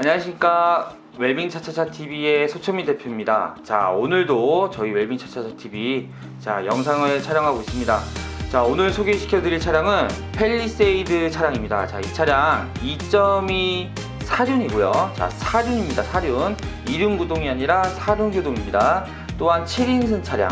안녕하십니까 웰빙 차차차 TV의 소천미 대표입니다. 자 오늘도 저희 웰빙 차차차 TV 자 영상을 촬영하고 있습니다. 자 오늘 소개시켜드릴 차량은 펠리세이드 차량입니다. 자 이 차량 2.2 사륜이고요. 자 사륜입니다. 사륜 이륜 구동이 아니라 사륜 구동입니다. 또한 7인승 차량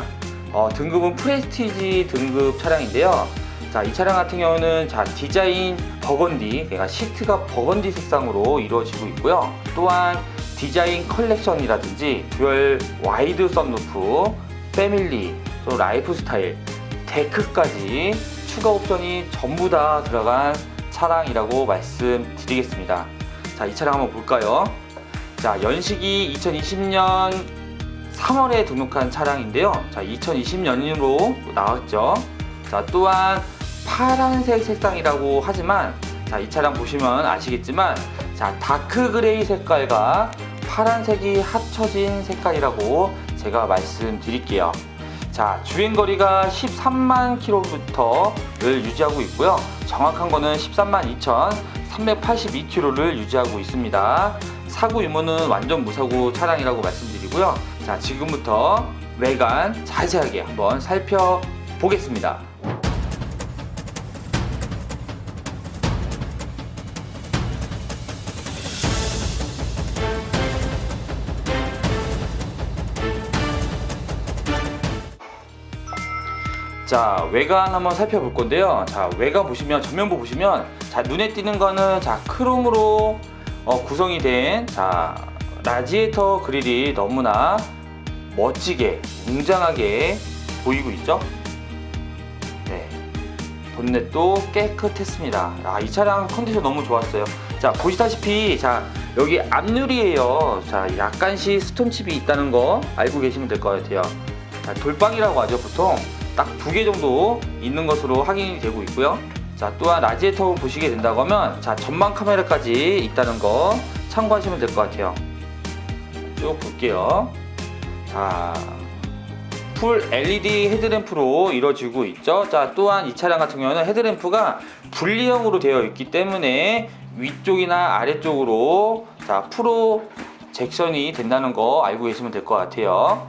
어, 등급은 프레스티지 등급 차량인데요. 자, 이 차량 같은 경우는 자, 디자인 버건디, 그러니까 시트가 버건디 색상으로 이루어지고 있고요. 또한 디자인 컬렉션이라든지 듀얼 와이드 썬루프, 패밀리, 또 라이프 스타일, 데크까지 추가 옵션이 전부 다 들어간 차량이라고 말씀드리겠습니다. 자, 이 차량 한번 볼까요? 자, 연식이 2020년 3월에 등록한 차량인데요. 자, 2020년으로 나왔죠. 자, 또한 파란색 색상이라고 하지만 자, 이 차량 보시면 아시겠지만 자, 다크 그레이 색깔과 파란색이 합쳐진 색깔이라고 제가 말씀드릴게요. 자, 주행 거리가 13만 킬로미터를 유지하고 있고요. 정확한 거는 13만 2,382킬로를 유지하고 있습니다. 사고 유무는 완전 무사고 차량이라고 말씀드리고요. 자, 지금부터 외관 자세하게 한번 살펴보겠습니다. 자 외관 한번 살펴볼 건데요. 자 외관 보시면 전면부 보시면 자 눈에 띄는 거는 자 크롬으로 어, 구성이 된 자 라지에이터 그릴이 너무나 멋지게 웅장하게 보이고 있죠? 네. 본넷도 깨끗했습니다. 아, 이 차량 컨디션 너무 좋았어요. 자 보시다시피 자 여기 앞유리에요. 자 약간씩 스톤칩이 있다는 거 알고 계시면 될 것 같아요. 자, 돌방이라고 하죠 보통 딱 두 개 정도 있는 것으로 확인이 되고 있고요. 자 또한 라지에이터 보시게 된다고 하면 자 전방 카메라까지 있다는 거 참고하시면 될 것 같아요. 쭉 볼게요. 자 풀 LED 헤드램프로 이루어지고 있죠. 자 또한 이 차량 같은 경우는 헤드램프가 분리형으로 되어 있기 때문에 위쪽이나 아래쪽으로 자 프로 잭션이 된다는 거 알고 계시면 될 것 같아요.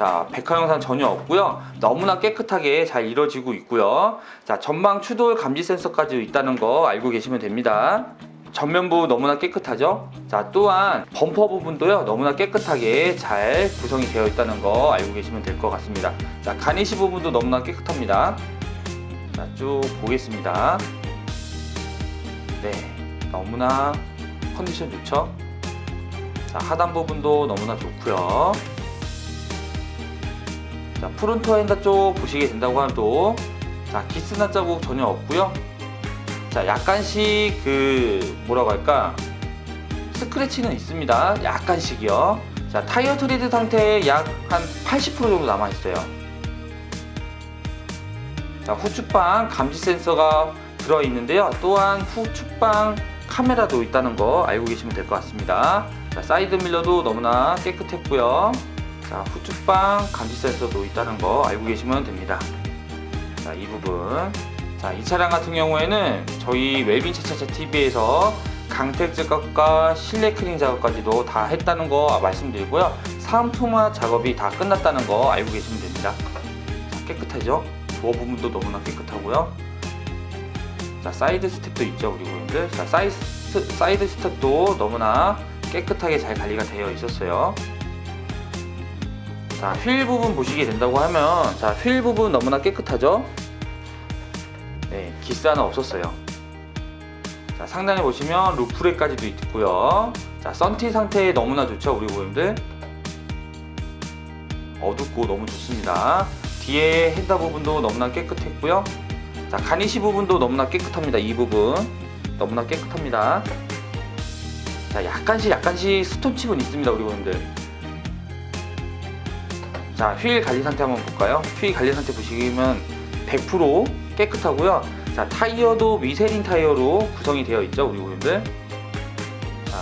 자, 백화 영상 전혀 없고요. 너무나 깨끗하게 잘 이루어지고 있고요. 자, 전방 추돌 감지 센서까지 있다는 거 알고 계시면 됩니다. 전면부 너무나 깨끗하죠? 자, 또한 범퍼 부분도요. 너무나 깨끗하게 잘 구성이 되어 있다는 거 알고 계시면 될 것 같습니다. 자, 가니시 부분도 너무나 깨끗합니다. 자, 쭉 보겠습니다. 네, 너무나 컨디션 좋죠? 자, 하단 부분도 너무나 좋고요. 자, 프론트 엔더 쪽 보시게 된다고 하면 또, 자, 기스나 자국 전혀 없고요. 자, 약간씩 그 뭐라고 할까? 스크래치는 있습니다. 약간씩이요. 자, 타이어 트레드 상태에 약 한 80% 정도 남아 있어요. 자, 후측방 감지 센서가 들어 있는데요. 또한 후측방 카메라도 있다는 거 알고 계시면 될 것 같습니다. 자, 사이드 밀러도 너무나 깨끗했고요. 자, 후측방 감지 센서도 있다는 거 알고 계시면 됩니다. 자, 이 부분. 자, 이 차량 같은 경우에는 저희 웰빙 차차차 TV에서 강택 작업과 실내 클린 작업까지도 다 했다는 거 말씀드리고요. 사은품화 작업이 다 끝났다는 거 알고 계시면 됩니다. 자, 깨끗하죠? 도어 부분도 너무나 깨끗하고요. 자, 사이드 스텝도 있죠, 우리 고객님들. 자, 사이드, 사이드 스텝도 너무나 깨끗하게 잘 관리가 되어 있었어요. 자, 휠 부분 보시게 된다고 하면 자, 휠 부분 너무나 깨끗하죠? 네, 기스는 없었어요. 자, 상단에 보시면 루프레까지도 있고요. 자, 썬팅 상태 너무나 좋죠, 우리 고객님들. 어둡고 너무 좋습니다. 뒤에 핸다 부분도 너무나 깨끗했고요. 자, 가니시 부분도 너무나 깨끗합니다. 이 부분 너무나 깨끗합니다. 자, 약간씩 약간씩 스톤칩은 있습니다, 우리 고객님들. 자, 휠 관리 상태 한번 볼까요? 휠 관리 상태 보시면 100% 깨끗하고요. 자, 타이어도 미쉐린 타이어로 구성이 되어 있죠, 우리 고객님들. 자,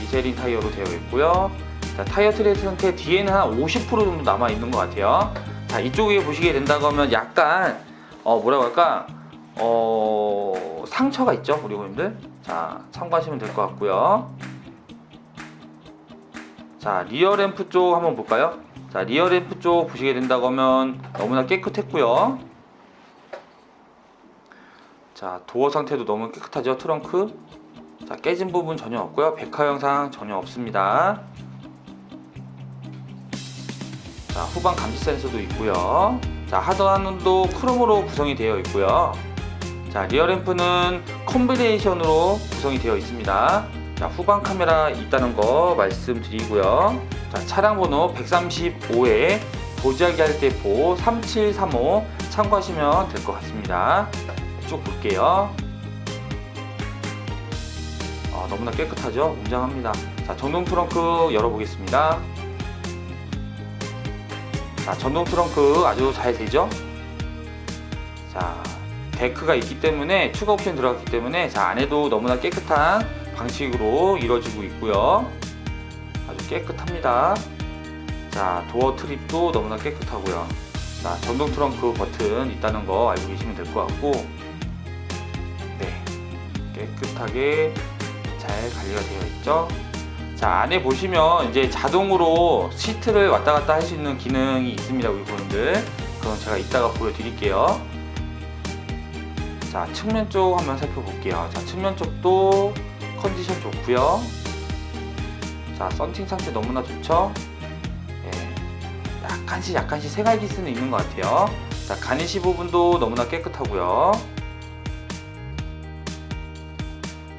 미쉐린 타이어로 되어 있고요. 자, 타이어 트레이드 상태 뒤에는 한 50% 정도 남아 있는 것 같아요. 자, 이쪽에 보시게 된다고 하면 약간 어 뭐라고 할까? 어 상처가 있죠, 우리 고객님들. 자, 참고하시면 될 것 같고요. 자 리어 램프 쪽 한번 볼까요? 자 리어 램프 쪽 보시게 된다고 하면 너무나 깨끗했고요. 자 도어 상태도 너무 깨끗하죠 트렁크. 자 깨진 부분 전혀 없고요. 백화 영상 전혀 없습니다. 자 후방 감지 센서도 있고요. 자 하단도 크롬으로 구성이 되어 있고요. 자 리어 램프는 컴비네이션으로 구성이 되어 있습니다. 자 후방 카메라 있다는 거 말씀드리고요. 자 차량 번호 135에 도지하기 할때보3735 참고하시면 될 것 같습니다. 쭉 볼게요. 아, 너무나 깨끗하죠? 웅장합니다. 자 전동 트렁크 열어보겠습니다. 자 전동 트렁크 아주 잘 되죠? 자 데크가 있기 때문에 추가 옵션 들어갔기 때문에 자 안에도 너무나 깨끗한 방식으로 이루어지고 있고요 아주 깨끗합니다. 자 도어 트립도 너무나 깨끗하고요. 자 전동 트렁크 버튼 있다는 거 알고 계시면 될 것 같고 네 깨끗하게 잘 관리가 되어 있죠? 자 안에 보시면 이제 자동으로 시트를 왔다 갔다 할 수 있는 기능이 있습니다 우리 분들. 그건 제가 이따가 보여드릴게요. 자 측면 쪽 한번 살펴볼게요. 자 측면 쪽도 컨디션 좋고요 자 썬팅 상태 너무나 좋죠? 예, 약간씩 약간씩 색깔기스는 있는 것 같아요. 자 가니시 부분도 너무나 깨끗하고요.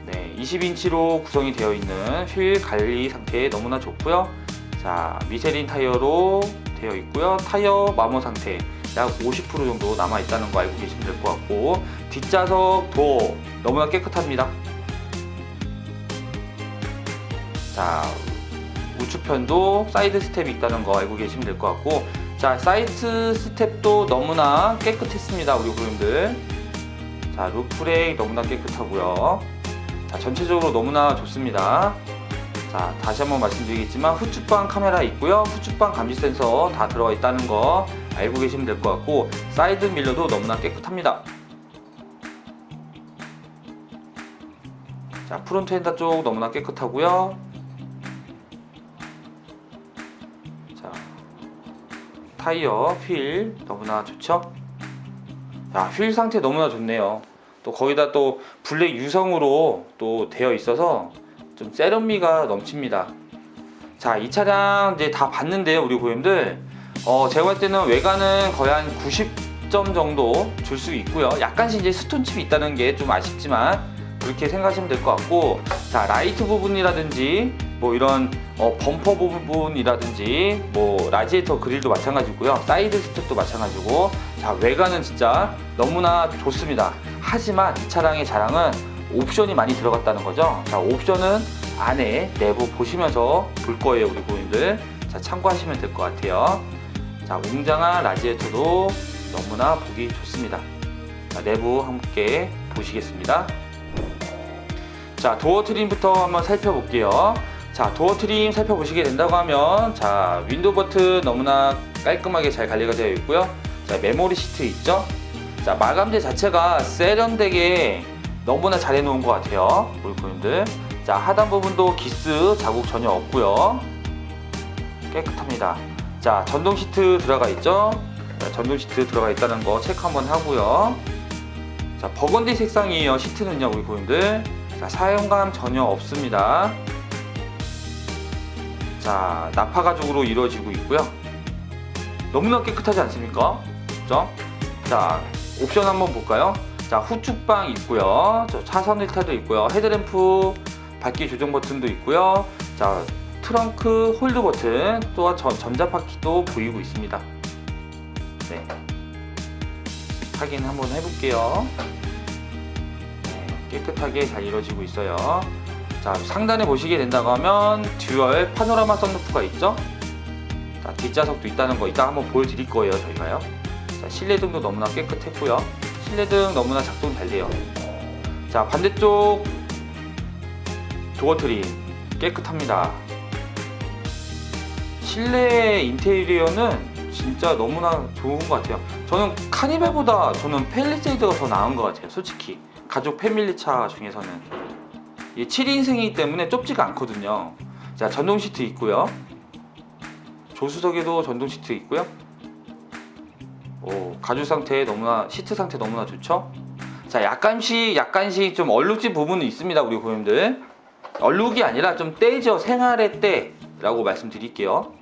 네 20인치로 구성이 되어 있는 휠 관리 상태 너무나 좋고요. 자 미쉐린 타이어로 되어 있고요. 타이어 마모 상태 약 50% 정도 남아 있다는 거 알고 계시면 될 것 같고 뒷좌석 도어 너무나 깨끗합니다. 자 우측편도 사이드 스텝이 있다는 거 알고 계시면 될 것 같고 자 사이드 스텝도 너무나 깨끗했습니다 우리 고객님들. 자 루프렉 너무나 깨끗하고요. 자 전체적으로 너무나 좋습니다. 자 다시 한번 말씀드리겠지만 후측방 카메라 있고요. 후측방 감지 센서 다 들어가 있다는 거 알고 계시면 될 것 같고 사이드 밀러도 너무나 깨끗합니다. 자 프론트 핸더 쪽 너무나 깨끗하고요 타이어 휠 너무나 좋죠 자휠 상태 너무나 좋네요 또 거기다 또 블랙 유성으로 또 되어 있어서 좀 세련미가 넘칩니다. 자, 이 차량 이제 다 봤는데요, 우리 고객님들. 어, 제가 볼 때는 외관은 거의 한 90점 정도 줄 수 있고요. 약간씩 이제 스톤칩이 있다는 게 좀 아쉽지만 그렇게 생각하시면 될 것 같고, 자, 라이트 부분이라든지 뭐 이런 어, 범퍼 부분이라든지 뭐 라지에이터 그릴도 마찬가지고요. 사이드 스텝도 마찬가지고, 자, 외관은 진짜 너무나 좋습니다. 하지만 이 차량의 자랑은 옵션이 많이 들어갔다는 거죠. 자, 옵션은 안에 내부 보시면서 볼 거예요, 우리 고객님들. 자, 참고하시면 될 것 같아요. 자, 웅장한 라지에이터도 너무나 보기 좋습니다. 자, 내부 함께 보시겠습니다. 자, 도어 트림부터 한번 살펴볼게요. 자, 도어 트림 살펴보시게 된다고 하면 자, 윈도우 버튼 너무나 깔끔하게 잘 관리가 되어 있고요. 자, 메모리 시트 있죠? 자, 마감재 자체가 세련되게 너무나 잘 해놓은 것 같아요. 고객님들. 자, 하단 부분도 기스 자국 전혀 없고요. 깨끗합니다. 자, 전동 시트 들어가 있죠? 자, 전동 시트 들어가 있다는 거 체크 한번 하고요. 자, 버건디 색상이에요. 시트는요, 우리 고객님들. 자, 사용감 전혀 없습니다. 자, 나파 가죽으로 이루어지고 있고요. 너무나 깨끗하지 않습니까? 그죠? 자, 옵션 한번 볼까요? 자, 후측방 있고요. 저 차선 일타도 있고요. 헤드램프 밝기 조정 버튼도 있고요. 자, 트렁크 홀드 버튼 또한 전, 전자바퀴도 보이고 있습니다. 네. 확인 한번 해볼게요. 네, 깨끗하게 잘 이루어지고 있어요. 자, 상단에 보시게 된다고 하면 듀얼 파노라마 썬루프가 있죠? 자, 뒷좌석도 있다는 거 이따 한번 보여드릴 거예요, 저희가요. 자, 실내등도 너무나 깨끗했고요. 실내등 너무나 작동 잘 돼요. 자, 반대쪽 도어 트림 깨끗합니다. 실내 인테리어는 진짜 너무나 좋은 것 같아요. 저는 카니발보다 저는 펠리세이드가 더 나은 것 같아요. 솔직히 가족 패밀리 차 중에서는 이 7인승이기 때문에 좁지가 않거든요. 자 전동 시트 있고요. 조수석에도 전동 시트 있고요. 오, 가죽 상태 너무나 시트 상태 너무나 좋죠. 자, 약간씩 약간씩 좀 얼룩진 부분은 있습니다, 우리 고객님들. 얼룩이 아니라 좀 때죠, 생활의 때라고 말씀드릴게요.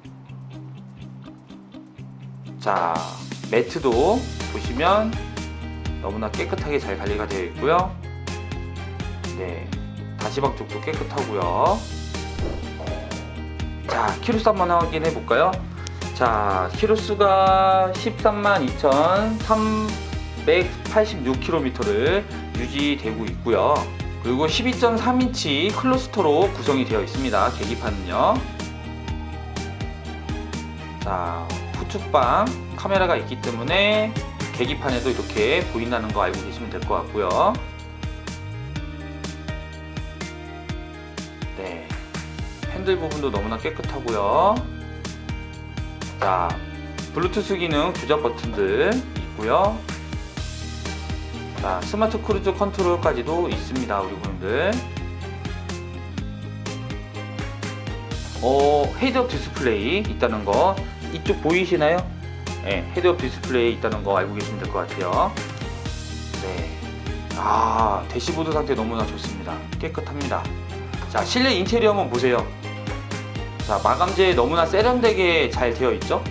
자, 매트도 보시면 너무나 깨끗하게 잘 관리가 되어 있고요. 네, 다시방 쪽도 깨끗하고요. 자, 키로수 한번 확인해 볼까요? 자, 키로수가 13만 2,386km를 유지되고 있고요. 그리고 12.3인치 클러스터로 구성이 되어 있습니다. 계기판은요. 자, 후측방 카메라가 있기 때문에 계기판에도 이렇게 보인다는 거 알고 계시면 될 것 같고요. 네. 핸들 부분도 너무나 깨끗하고요. 자, 블루투스 기능 조작 버튼들 있고요. 자, 스마트 크루즈 컨트롤까지도 있습니다, 우리 분들. 어, 헤드업 디스플레이 있다는 거 이쪽 보이시나요? 네, 헤드업 디스플레이 있다는 거 알고 계시면 될 것 같아요. 네. 아, 대시보드 상태 너무나 좋습니다. 깨끗합니다. 자, 실내 인테리어 한번 보세요. 자, 마감재 너무나 세련되게 잘 되어 있죠?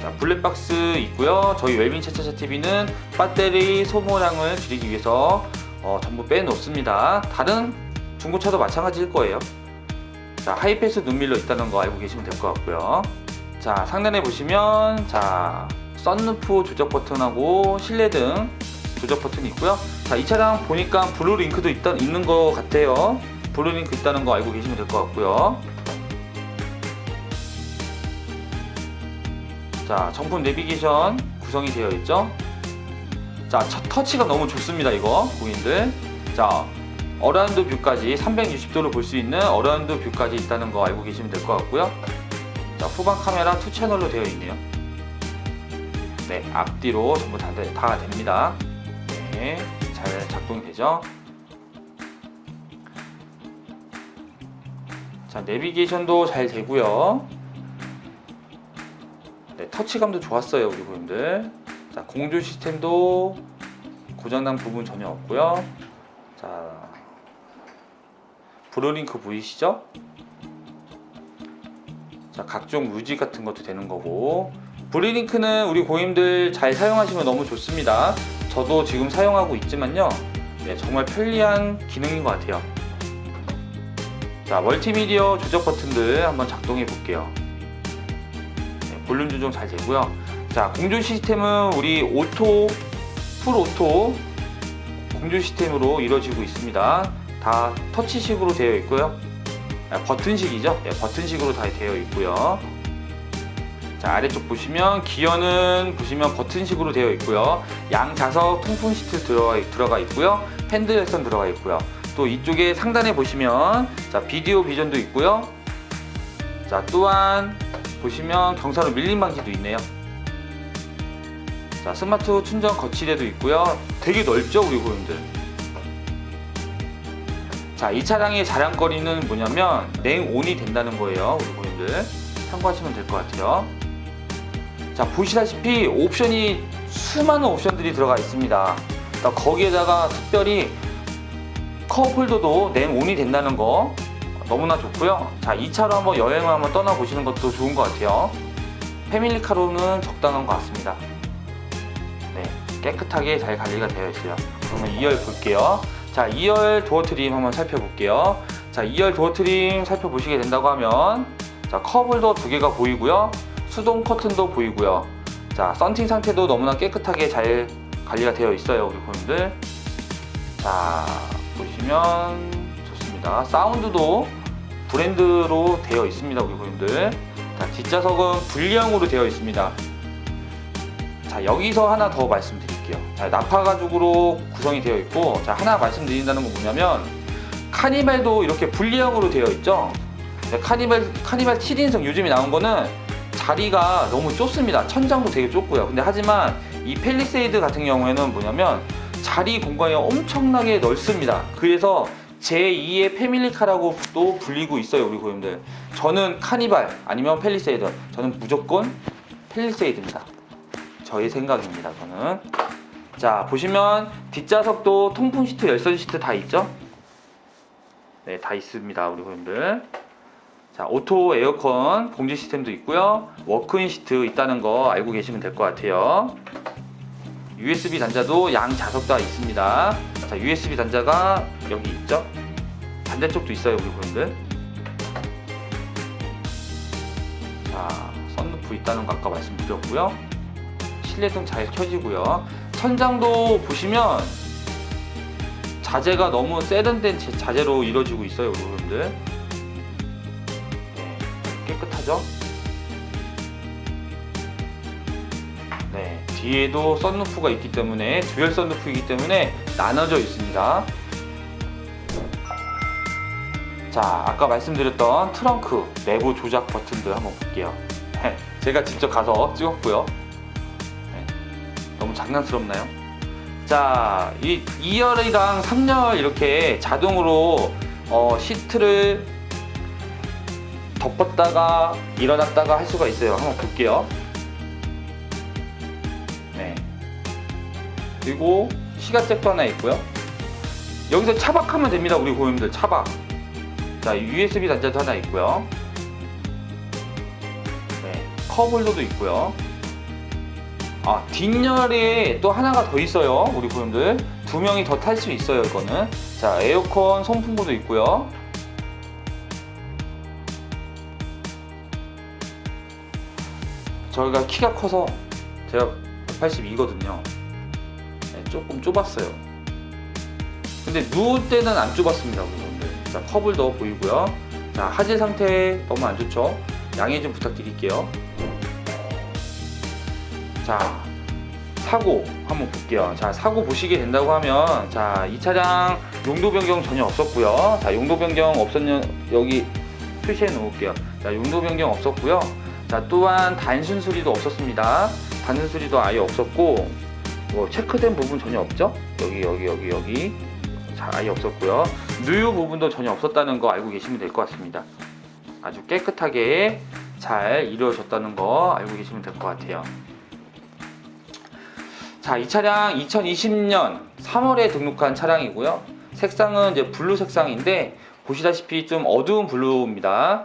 자, 블랙박스 있고요. 저희 웰빙 차차차 TV는 배터리 소모량을 줄이기 위해서 어, 전부 빼놓습니다. 다른 중고차도 마찬가지일 거예요. 자, 하이패스 눈밀러 있다는 거 알고 계시면 될 것 같고요. 자, 상단에 보시면 자, 썬루프 조작 버튼하고 실내 등 조작 버튼이 있고요. 자, 이 차량 보니까 블루 링크도 있다, 있는 것 같아요. 블루 링크 있다는 거 알고 계시면 될 것 같고요. 자, 정품 내비게이션 구성이 되어 있죠. 자, 첫 터치가 너무 좋습니다, 이거 고객님들. 자, 어라운드 뷰까지 360도로 볼 수 있는 어라운드 뷰까지 있다는 거 알고 계시면 될 것 같고요. 자, 후방 카메라 투 채널로 되어 있네요. 네, 앞뒤로 전부 다, 돼- 다 됩니다. 네, 잘 작동이 되죠. 자, 내비게이션도 잘 되고요. 네, 터치감도 좋았어요, 우리 고객님들. 자, 공조 시스템도 고장난 부분 전혀 없고요. 자, 브로링크 보이시죠? 자, 각종 무지 같은 것도 되는 거고. 브리링크는 우리 고객님들 잘 사용하시면 너무 좋습니다. 저도 지금 사용하고 있지만요. 네, 정말 편리한 기능인 것 같아요. 자, 멀티미디어 조작 버튼들 한번 작동해 볼게요. 네, 볼륨 조정 잘 되고요. 자, 공조 시스템은 우리 오토, 풀 오토 공조 시스템으로 이루어지고 있습니다. 다 터치식으로 되어 있고요. 아, 버튼식이죠. 네, 버튼식으로 다 되어 있고요. 자, 아래쪽 보시면 기어는 보시면 버튼식으로 되어 있고요. 양 좌석 통풍 시트 들어가, 들어가 있고요. 핸드 열선 들어가 있고요. 또 이쪽에 상단에 보시면 자, 비디오 비전도 있고요. 자, 또한 보시면 경사로 밀림 방지도 있네요. 자, 스마트 충전 거치대도 있고요. 되게 넓죠, 우리 고객님들. 자, 이 차량의 자랑거리는 뭐냐면 냉온이 된다는 거예요, 우리 고객님들. 참고하시면 될 것 같아요. 자, 보시다시피 옵션이 수많은 옵션들이 들어가 있습니다. 자, 거기에다가 특별히 컵홀더도 냉온이 된다는 거 너무나 좋고요. 자, 이 차로 한번 여행을 한번 떠나보시는 것도 좋은 것 같아요. 패밀리카로는 적당한 것 같습니다. 네, 깨끗하게 잘 관리가 되어 있어요. 그러면 2열 볼게요. 자, 2열 도어 트림 한번 살펴볼게요. 자, 2열 도어 트림 살펴보시게 된다고 하면 자, 컵홀더 두 개가 보이고요. 수동 커튼도 보이고요. 자, 썬팅 상태도 너무나 깨끗하게 잘 관리가 되어 있어요, 우리 고객님들. 자, 보시면 좋습니다. 사운드도 브랜드로 되어 있습니다, 우리 고객님들. 자, 뒷좌석은 분리형으로 되어 있습니다. 자, 여기서 하나 더 말씀드릴게요. 자, 나파 가죽으로 구성이 되어 있고, 자, 하나 말씀드린다는 건 뭐냐면, 카니발도 이렇게 분리형으로 되어 있죠? 네, 카니발, 카니발 7인승 요즘에 나온 거는 자리가 너무 좁습니다. 천장도 되게 좁고요. 근데 하지만 이 펠리세이드 같은 경우에는 뭐냐면 자리 공간이 엄청나게 넓습니다. 그래서 제2의 패밀리카라고 또 불리고 있어요 우리 고객님들 저는 카니발 아니면 펠리세이드 저는 무조건 펠리세이드입니다 저의 생각입니다 저는. 자 보시면 뒷좌석도 통풍 시트 열선 시트 다 있죠? 네 다 있습니다 우리 고객님들. 자 오토 에어컨 공지 시스템도 있고요. 워크인 시트 있다는 거 알고 계시면 될 것 같아요. USB 단자도 양 좌석 다 있습니다. 자 USB 단자가 여기 있죠? 반대쪽도 있어요 우리 고객님들. 자 썬루프 있다는 거 아까 말씀드렸고요 실내등 잘 켜지고요 천장도 보시면 자재가 너무 세련된 제- 자재로 이루어지고 있어요 고객님들 네, 깨끗하죠 네, 뒤에도 썬루프가 있기 때문에 듀얼 썬루프이기 때문에 나눠져 있습니다. 자, 아까 말씀드렸던 트렁크 내부 조작 버튼들 한번 볼게요. 제가 직접 가서 찍었고요. 장난스럽나요? 자, 이 2열이랑 3열 이렇게 자동으로 어, 시트를 덮었다가 일어났다가 할 수가 있어요. 한번 볼게요. 네. 그리고 시가잭도 하나 있고요. 여기서 차박하면 됩니다, 우리 고객님들 차박. 자, USB 단자도 하나 있고요. 네, 컵홀더도 있고요. 아, 뒷열에 또 하나가 더 있어요, 우리 고객님들. 두 명이 더 탈 수 있어요, 이거는. 자, 에어컨 송풍구도 있고요. 저희가 키가 커서 제가 182거든요. 조금 좁았어요. 근데 누울 때는 안 좁았습니다, 여러분들. 자, 컵을더 보이고요. 자, 하질 상태 너무 안 좋죠? 양해 좀 부탁드릴게요. 자, 사고 한번 볼게요. 자, 사고 보시게 된다고 하면, 자, 이 차량 용도 변경 전혀 없었고요. 자, 용도 변경 없었냐, 여기 표시해 놓을게요. 자, 용도 변경 없었고요. 자, 또한 단순 수리도 없었습니다. 단순 수리도 아예 없었고, 뭐 체크된 부분 전혀 없죠? 여기 여기 여기 여기 자 아예 없었고요. 누유 부분도 전혀 없었다는 거 알고 계시면 될 것 같습니다. 아주 깨끗하게 잘 이루어졌다는 거 알고 계시면 될 것 같아요. 자, 이 차량 2020년 3월에 등록한 차량이고요. 색상은 이제 블루 색상인데 보시다시피 좀 어두운 블루입니다.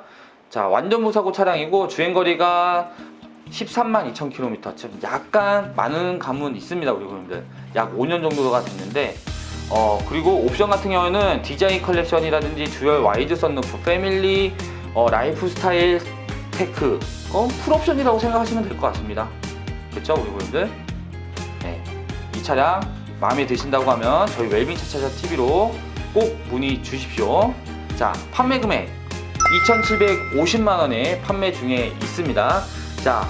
자, 완전 무사고 차량이고 주행 거리가 13만 2천 킬로미터. 좀 약간 많은 감은 있습니다, 우리 고객님들. 약 5년 정도가 됐는데, 어, 그리고 옵션 같은 경우는 디자인 컬렉션이라든지 듀얼 와이드 썬루프, 패밀리, 어, 라이프 스타일 테크, 어, 풀 옵션이라고 생각하시면 될 것 같습니다. 그쵸, 우리 고객님들? 차량 마음에 드신다고 하면 저희 웰빙 차차차 TV로 꼭 문의 주십시오. 자, 판매 금액 2,750만 원에 판매 중에 있습니다. 자,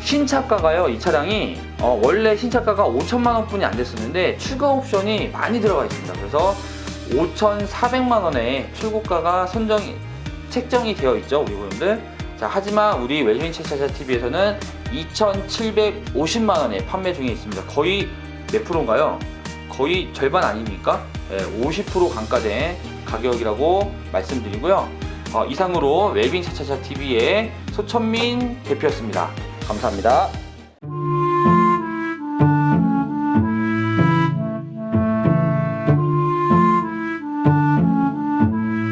신차가가요, 이 차량이 어, 원래 신차가가 5천만 원뿐이 안 됐었는데 추가 옵션이 많이 들어가 있습니다. 그래서 5,400만 원에 출고가가 선정이 책정이 되어 있죠, 우리 고객님들. 자, 하지만 우리 웰빙 차차차 TV에서는 2,750만 원에 판매 중에 있습니다. 거의 몇 프로인가요? 거의 절반 아닙니까? 네, 50% 감가된 가격이라고 말씀드리고요. 어, 이상으로 웰빙 차차차 TV의 소천민 대표였습니다. 감사합니다.